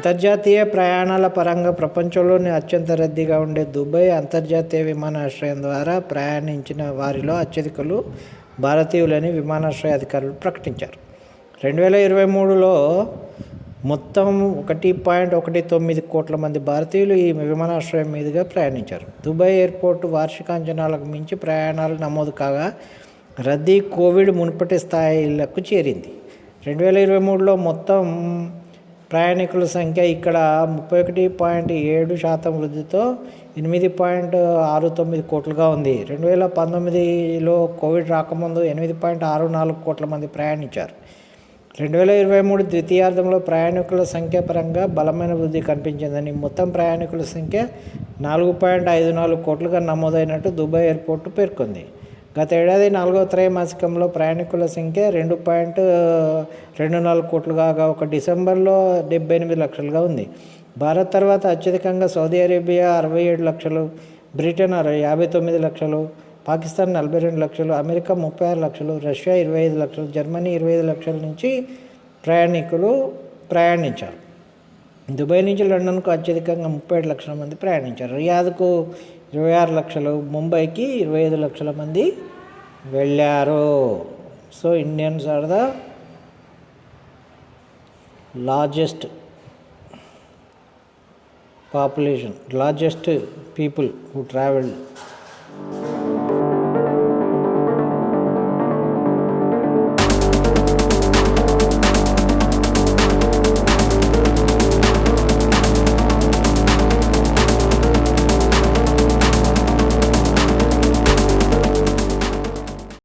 అంతర్జాతీయ ప్రయాణాల పరంగా ప్రపంచంలోనే అత్యంత రద్దీగా ఉండే దుబాయ్ అంతర్జాతీయ విమానాశ్రయం ద్వారా ప్రయాణించిన వారిలో అత్యధికులు భారతీయులని విమానాశ్రయ అధికారులు ప్రకటించారు. రెండు వేల ఇరవై మూడులో మొత్తం ఒకటి పాయింట్ ఒకటి తొమ్మిది కోట్ల మంది భారతీయులు ఈ విమానాశ్రయం మీదుగా ప్రయాణించారు. దుబాయ్ ఎయిర్పోర్టు వార్షిక అంచనాలకు మించి ప్రయాణాలు నమోదు కాగా రద్దీ కోవిడ్ మునుపటి స్థాయిలకు చేరింది. రెండు వేల ఇరవై మూడులో మొత్తం ప్రయాణికుల సంఖ్య ఇక్కడ ముప్పై ఒకటి పాయింట్ ఏడు శాతం వృద్ధితో ఎనిమిది పాయింట్ ఆరు తొమ్మిది కోట్లుగా ఉంది. రెండు వేల పంతొమ్మిదిలో కోవిడ్ రాకముందు ఎనిమిది పాయింట్ ఆరు నాలుగు కోట్ల మంది ప్రయాణించారు. రెండు వేల ఇరవై మూడు ద్వితీయార్థంలో ప్రయాణికుల సంఖ్య పరంగా బలమైన వృద్ధి కనిపించిందని మొత్తం ప్రయాణికుల సంఖ్య నాలుగు పాయింట్ ఐదు నాలుగు కోట్లుగా నమోదైనట్టు దుబాయ్ ఎయిర్పోర్టు పేర్కొంది. గత ఏడాది నాలుగో త్రైమాసికంలో ప్రయాణికుల సంఖ్య రెండు పాయింట్ రెండు నాలుగు కోట్లుగా ఒక డిసెంబర్లో డెబ్బై ఎనిమిది లక్షలుగా ఉంది. భారత్ తర్వాత అత్యధికంగా సౌదీ అరేబియా అరవై ఏడు లక్షలు బ్రిటన్ అరవై యాభై తొమ్మిది లక్షలు పాకిస్తాన్ నలభై రెండు లక్షలు అమెరికా ముప్పై ఆరు లక్షలు రష్యా ఇరవై ఐదు లక్షలు జర్మనీ ఇరవై ఐదు లక్షల నుంచి ప్రయాణికులు ప్రయాణించారు. దుబాయ్ నుంచి లండన్కు అత్యధికంగా ముప్పై ఏడు లక్షల మంది ప్రయాణించారు. రియాద్కు ఇరవై ఆరు లక్షలు. ముంబైకి ఇరవై ఐదు లక్షల మంది వెళ్ళారు. So Indians are the largest population largest people who travelled.